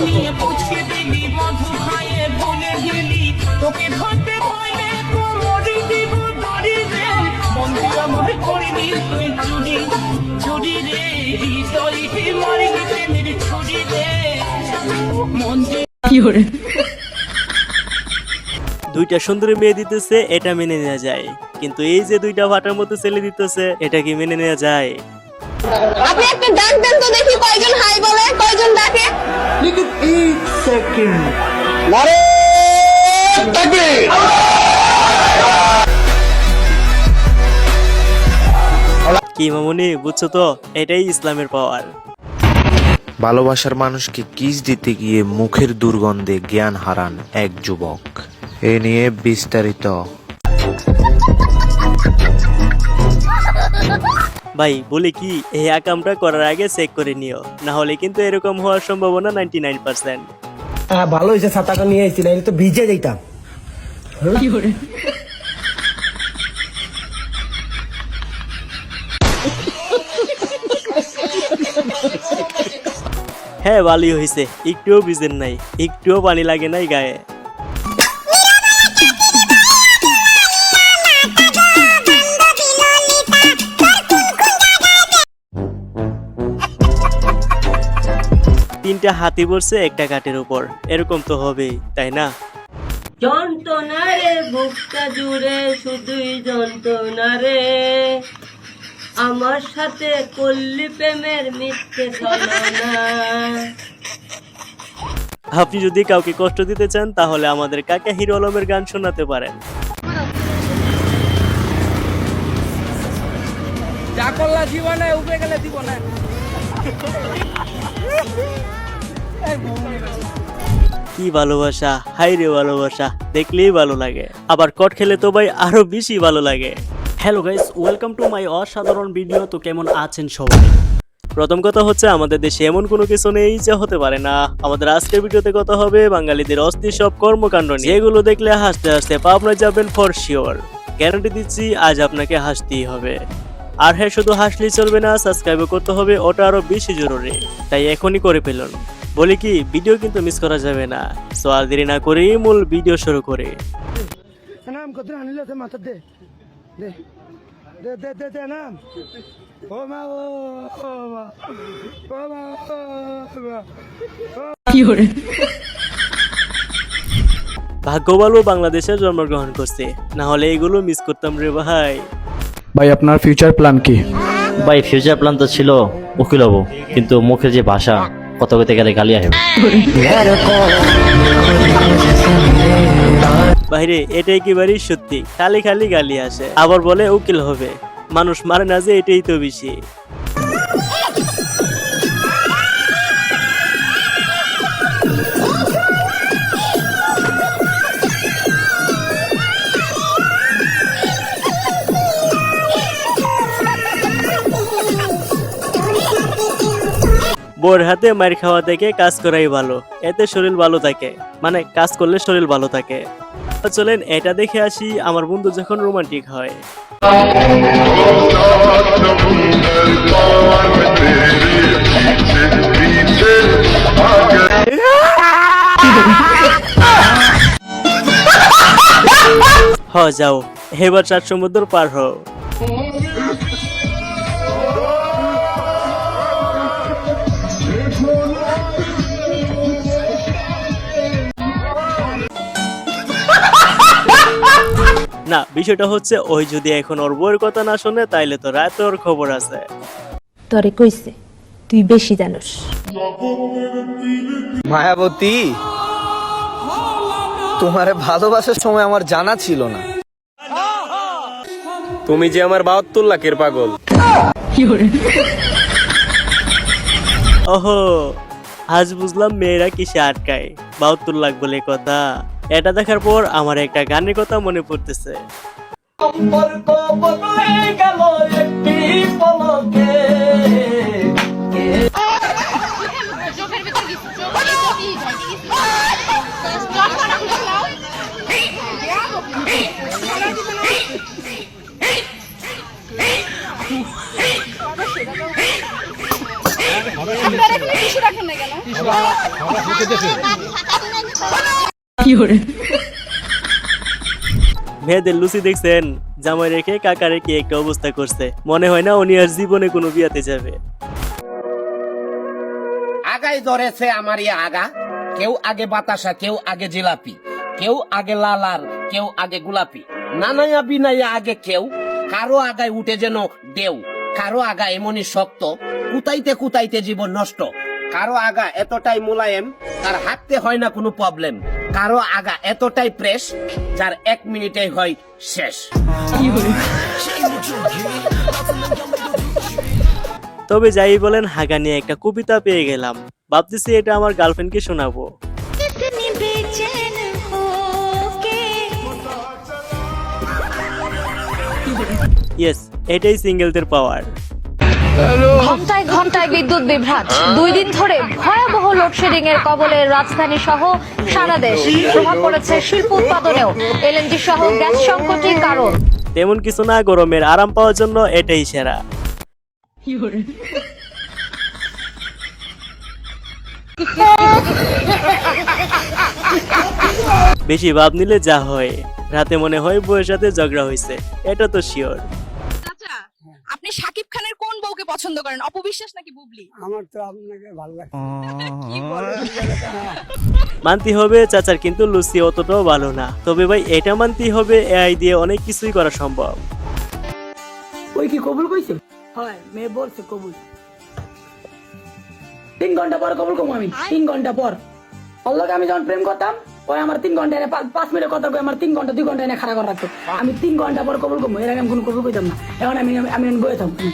নিয়ে পুচকে দিলি মধু খাইয়ে ভুলে গেলি। তোকে ধরতে পাইলে কোমরে দিব দড়ি রে। মন্দির আমার করিনি তুই চুরি চুরি রে। হৃদয়টি মারিনি প্রেমের ছুরি রে। মন্দির দুইটা সুন্দরী মেয়ে দিতেছে এটা মেনে নেওয়া যায়। কিন্তু এই যে দুইটা ভাটার মতো ছেলে দিতেছে এটা কি মেনে নেওয়া যায়? আপনি একটা ডাক দেন তো দেখি কয়জন হাই বলে কয়জন ডাকে। কি মামুনি বুঝছ তো? এটাই ইসলামের পাওয়ার ভালোবাসার মানুষকে কিস দিতে গিয়ে মুখের দুর্গন্ধে জ্ঞান হারান এক যুবক। এ নিয়ে বিস্তারিত ভাই বলি কি এই আকামটা করার আগে চেক করে নিও না হলে কিন্তু এরকম হওয়ার সম্ভাবনা নাইনটি নাইন পার্সেন্ট হ্যাঁ ভালো হয়েছে ছাতাটা নিয়ে এসেছি না এটা তো ভিজে যেতাম হ্যাঁ ভালোই হয়েছে একটুও বিজেন নাই একটুও পানি লাগে নাই গায়ে। তিনটা হাতি বসছে একটা কাঠের উপর। এরকম তো হবেই তাই না? যন্ত্রণা রে বুকটা জুড়ে শুধুই যন্ত্রণা রে আমার সাথে করলি প্রেমের মিথ্যে ছলনা। আপনি যদি কাউকে কষ্ট দিতে চান তাহলে আমাদের কাকা হিরো আলমের গান শোনাতে পারেন? যা করলা জীবনে উপরে গেলে দিব না। কি ভালোবাসা? হাই রে ভালোবাসা দেখলেই ভালো লাগে। আবার কট খেলে তো ভাই আরও বেশি ভালো লাগে। Hello guys welcome to my অসাধারণ ভিডিও তো কেমন আছেন সবাই? প্রথম কথা হচ্ছে আমাদের দেশে এমন কোনো কিছু নেই যে হতে পারে না। আমাদের আজকের ভিডিওতে কথা হবে বাঙালিদের অস্থির সব কর্মকাণ্ড নিয়ে। এগুলো দেখলে হাসতে হাসতে পাবনা যাবেন ফর শিওর গ্যারান্টি দিচ্ছি আজ আপনাকে হাসতেই হবে। আর হ্যাঁ শুধু হাসলেই চলবে না সাবস্ক্রাইব করতে হবে ওটা আরও বেশি জরুরি। তাই এখনই করে ফেলুন। বলি কি ভিডিও কিন্তু মিস করা যাবে না। সো আর দেরি না করেই মূল ভিডিও শুরু করে। নাম কত আনিল মাথা দে দে দে দে দে দে নাম ও মা ও ও মা ও মা ও মা ভাগ্য ভালো বাংলাদেশে জন্মগ্রহণ করছে। না হলে এগুলো মিস করতাম রে ভাই। ভাই আপনার ফিউচার প্ল্যান কি? ভাই ফিউচার প্ল্যান তো ছিল উকিল হব কিন্তু মুখের যে ভাষা কত কইতে গেলে গালি আসে। বাইরে এটা একেবারেই সত্যি খালি খালি গালি আসে। আবার বলে উকিল হবে। মানুষ মারে না যে এটাই তো বেশি। বোর হাতে মার খাওয়া থেকে কাজ করাই ভালো। এতে শরীর ভালো থাকে। মানে কাজ করলে শরীর ভালো থাকে। চলেন এটা দেখে আসি আমার বন্ধু যখন রোমান্টিক হয়। হ, যাও। এবার চার সমুদ্র পার হও। না বিষয়টা হচ্ছে ওই যদি এখন ওর বউয়ের কথা না শোনে তাইলে তো রাতে ওর খবর আছে। তরে কইছে তুই বেশি জানোস। মায়াবতী তোমারে ভালোবাসার সময় আমার জানা ছিল না। তুমি যে আমার বাহাত্তর লাখের পাগল। ওহো আজ বুঝলাম মেয়েরা কিসে আটকায় বাহাত্তর লাখ বলে কথা। এটা দেখার পর আমার একটা গানের কথা মনে পড়তেছে। সম্পর্ক বদলে গেল একটি পলকে। মেয়েদের লুচি দেখছেন? জামাই রেখে কাকা রেখে একটা অবস্থা করছে। মনে হয় না উনি আর জীবনে কোনো বিয়াতে যাবে। আগাই ধরেছে আমার ইয়ে আগা। কেউ আগে বাতাসা কেউ আগে জিলাপি। কেউ আগে লাল আর কেউ আগে গোলাপি। নানায়া বিনাইয়া আগে কেউ। কারও আগায় উঠে যেন দেও কারও আগা এমনই শক্ত। কুতাইতে কুতাইতে জীবন নষ্ট। কারও আগা এতটাই মোলায়েম তার হাঁটতে হয় না কোনো প্রবলেম কারও আগা এতটাই প্রেস যার এক মিনিটে হয় শেষ। তবে যাই বলেন, হাগা নিয়ে একটা কবিতা পেয়ে গেলাম। ভাবতেছি এটা আমার গার্লফ্রেন্ডকে শোনাবো। ইয়েস এটাই সিঙ্গেলদের পাওয়ার ঘন্টায় ঘন্টায় বিদ্যুৎ বিভ্রাট। দুই দিন ধরে ভয়াবহ লোডশেডিং এর কবলে রাজধানী সহ সারা দেশ। প্রভাব পড়েছে শিল্প উৎপাদনেও। এলএনজি সহ গ্যাস সংকটই কারণ তেমন কিছু না গরমের আরাম পাওয়ার জন্য এটাই সেরা। বেশি ভাব নিলে যা হয়। রাতে মনে হয় বউয়ের সাথে ঝগড়া হয়েছে এটা তো শিওর আপনি সাকিব খানের পছন্দ করেন? অপবিশ্বাস নাকি বুবলি? আমার তো আপনাকে ভালো লাগে মানতে হবে চাচার কিন্তু লুচি অতটাও ভালো না। তবে ভাই এটা মানতেই হবে এআই দিয়ে অনেক কিছুই করা সম্ভব। ওই কি কবুল কইছে? হয় মেয়ে বলছে কবুল। তিন ঘণ্টা পর কবুল কম আমি। তিন ঘণ্টা পর। লগে আমি যখন প্রেম করতাম ওই আমার তিন ঘণ্টা এনে পাঁচ- পাঁচ মিনিট কথা কই আমার তিন ঘণ্টা দুই ঘণ্টা এনে খাড়া করে রাখতো। আমি তিন ঘণ্টা পর কবুল কম এর আগে আমি কোনো কবুল কইতাম না। এখন আমি আমি আমি বয়ে থাকতাম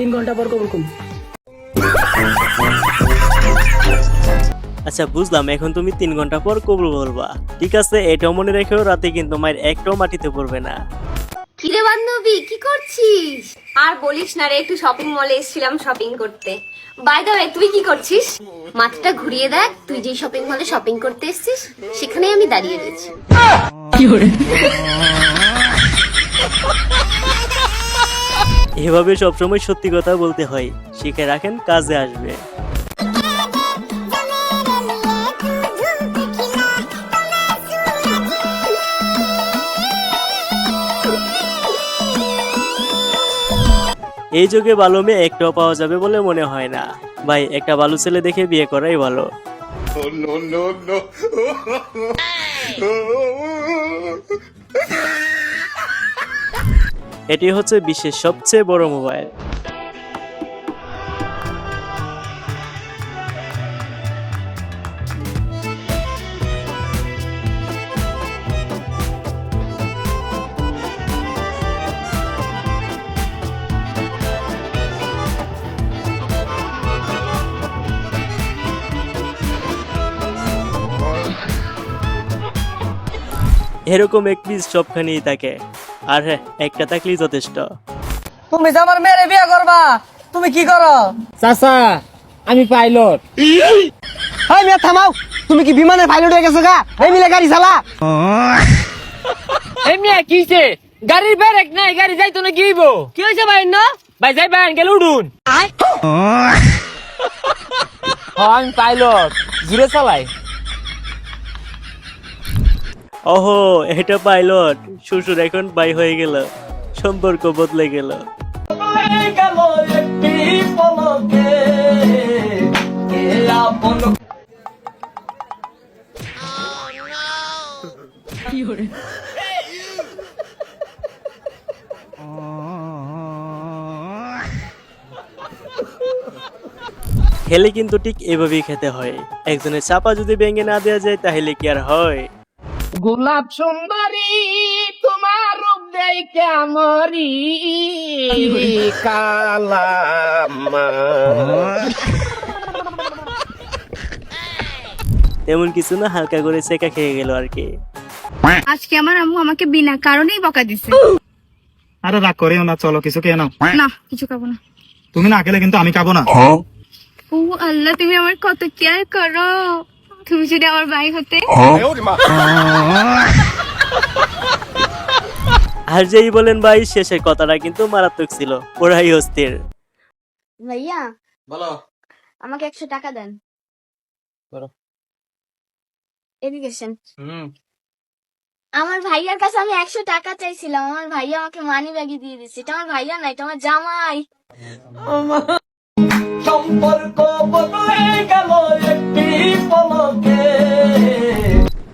তিন ঘণ্টা পর কবুল কম আচ্ছা বুঝলাম এখন তুমি তিন ঘণ্টা পর কবুল বলবা ঠিক আছে এটাও মনে রেখেও রাতে কিন্তু মায়ের একটাও মাটিতে পড়বে না। কিরে বান্ধবী কি করছিস? আর বলিস না রে একটু শপিং মলে এসেছিলাম শপিং করতে। বাই দ্য ওয়ে তুই কি করছিস? মাথাটা ঘুরিয়ে দেখ তুই যে শপিং মলে শপিং করতে এসেছিস সেখানেই আমি দাঁড়িয়ে রয়েছি। এভাবে সবসময় সত্যি কথা বলতে হয়। শিখে রাখেন কাজে আসবে। এই যুগে ভালো মেয়ে একটাও পাওয়া যাবে বলে মনে হয় না। ভাই একটা ভালো ছেলে দেখে বিয়ে করাই ভালো। এটি হচ্ছে বিশ্বের সবচেয়ে বড় মোবাইল। এরকম এক পিস সবখানেই থাকে। আর হ্যাঁ একটা থাকলেই যথেষ্ট। তুমি যে আমার মেয়েরে বিয়ে করবা তুমি কি করো? চাচা আমি পাইলট। হাই মেয়ে থামাও। তুমি কি বিমানের পাইলট হয়ে গেছো গা? এই মিলে গাড়ি চালা। এই মিয়া কিছে গাড়ির ব্রেক নাই গাড়ি যাইতো না কি হইব? কি হয়েছে ভাই না? ভাই যাই বাইন গেল উডুন। আমি পাইলট। জুড়ে চালাই। ওহো এটা পাইলট। শ্বশুর এখন বাই হয়ে গেল। সম্পর্ক বদলে গেল। খেলে কিন্তু ঠিক এভাবেই খেতে হয়। একজনের চাপা যদি ভেঙে না দেওয়া যায় তাহলে কি আর হয়? গোলাপ সুন্দরী তোমার রূপ দেখে আমরি কালামা। তেমন কিছু না হালকা করে চেকা খেয়ে গেল আর কি। আজকে আমার আম্মু আমাকে বিনা কারণেই বকা দিছে। আরে রাগ করেও না চলো কিছু খেয়ে নাও। না কিছু খাব না। তুমি না খেলে কিন্তু আমি খাব না। ও আল্লাহ তুমি আমার কত কেয়ার করো? তুমি যদি আমার ভাই হতে? আর যেই বলেন ভাই শেষের কথাটা কিন্তু মারাত্মক ছিল। ওরাই অস্থির। ভাইয়া বলো। আমাকে একশো টাকা দেন। এডুকেশন আমার ভাইয়ার কাছে আমি একশো টাকা চাইছিলাম। আমার ভাইয়া আমাকে মানি ব্যাগে দিয়ে দিচ্ছে। এটা আমার ভাইয়া না এটা আমার জামাই।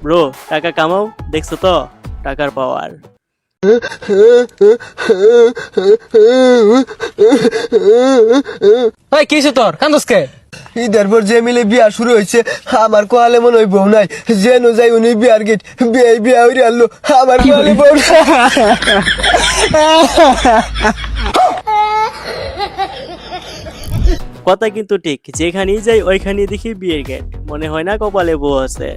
ব্রো টাকা কামাও দেখছ তো? টাকার পাওয়ার ওই কিসে তোর? কান্দসকে ঈদের পর যে মিলে বিয়া শুরু হয়েছে আমার কোয়ালে মনে হয় বউ নাই। যে নো যাই উনি বিয়ার গেট বিয়ে বিয়া হইরে আনলো। আমার কোয়ালে বউ নাই। কথা কিন্তু ঠিক, যেখানেই যাই ওইখানেই দেখি বিয়ের গেট, মনে হয় না কপালে বউ আছে।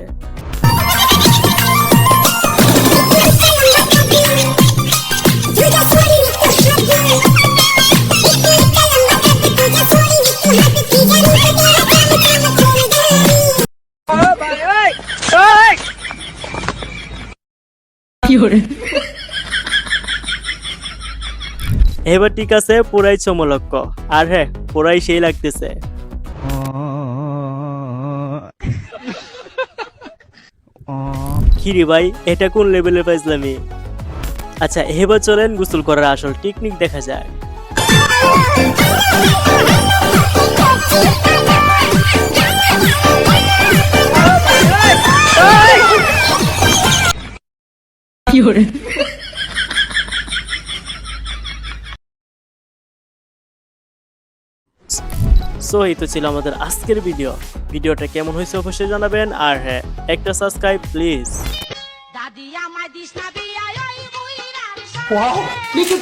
এবার ঠিক আছে, পুরাই চমলক্ষ আর হ্যাঁ পুরাই সেই লাগতেছে। কিরে ভাই, এটা কোন লেভেলে পাইছিলামি আচ্ছা এবার চলেন গোসল করার আসল টেকনিক দেখা যায় সো এই তো ছিল আমাদের আজকের ভিডিও। ভিডিওটা কেমন হয়েছে অবশ্যই জানাবেন। আর হ্যাঁ একটা subscribe please Wow, this is